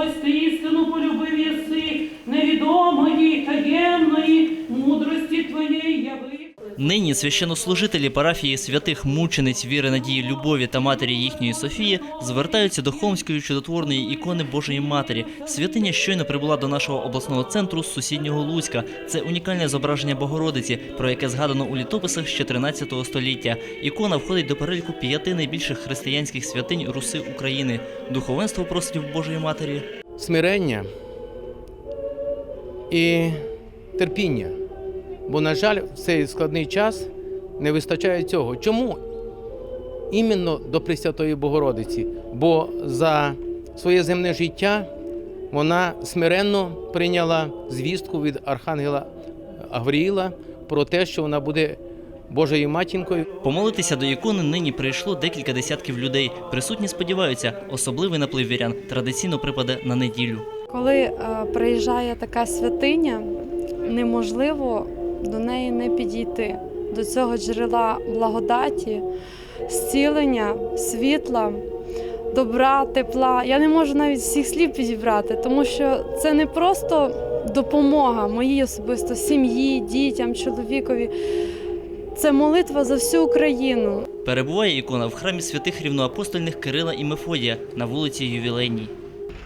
Ось ти істину полюбив єси, невідомої, таємної, мудрості твоєї. Нині священнослужителі парафії святих мучениць віри надії любові та матері їхньої Софії звертаються до Холмської чудотворної ікони Божої Матері. Святиня щойно прибула до нашого обласного центру з сусіднього Луцька. Це унікальне зображення Богородиці, про яке згадано у літописах ще 13 століття. Ікона входить до переліку п'яти найбільших християнських святинь Руси України. Духовенство просить в Божої Матері смирення і терпіння. Бо, на жаль, в цей складний час не вистачає цього. Чому? Іменно до Пресвятої Богородиці. Бо за своє земне життя вона смиренно прийняла звістку від Архангела Гавріїла про те, що вона буде Божою матінкою. Помолитися до ікони нині прийшло декілька десятків людей. Присутні сподіваються, особливий наплив вірян традиційно припаде на неділю. Коли е, приїжджає така святиня, неможливо до неї не підійти, до цього джерела благодаті, зцілення, світла, добра, тепла. Я не можу навіть всіх слів підібрати, тому що це не просто допомога моїй особисто сім'ї, дітям, чоловікові. Це молитва за всю Україну. Перебуває ікона в храмі святих рівноапостольних Кирила і Мефодія на вулиці Ювілейній.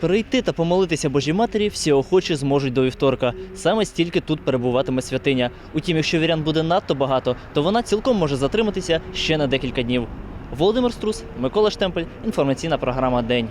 Прийти та помолитися Божій Матері всі охочі зможуть до вівторка. Саме стільки тут перебуватиме святиня. Утім, якщо вірян буде надто багато, то вона цілком може затриматися ще на декілька днів. Володимир Струс, Микола Штемпель, інформаційна програма День.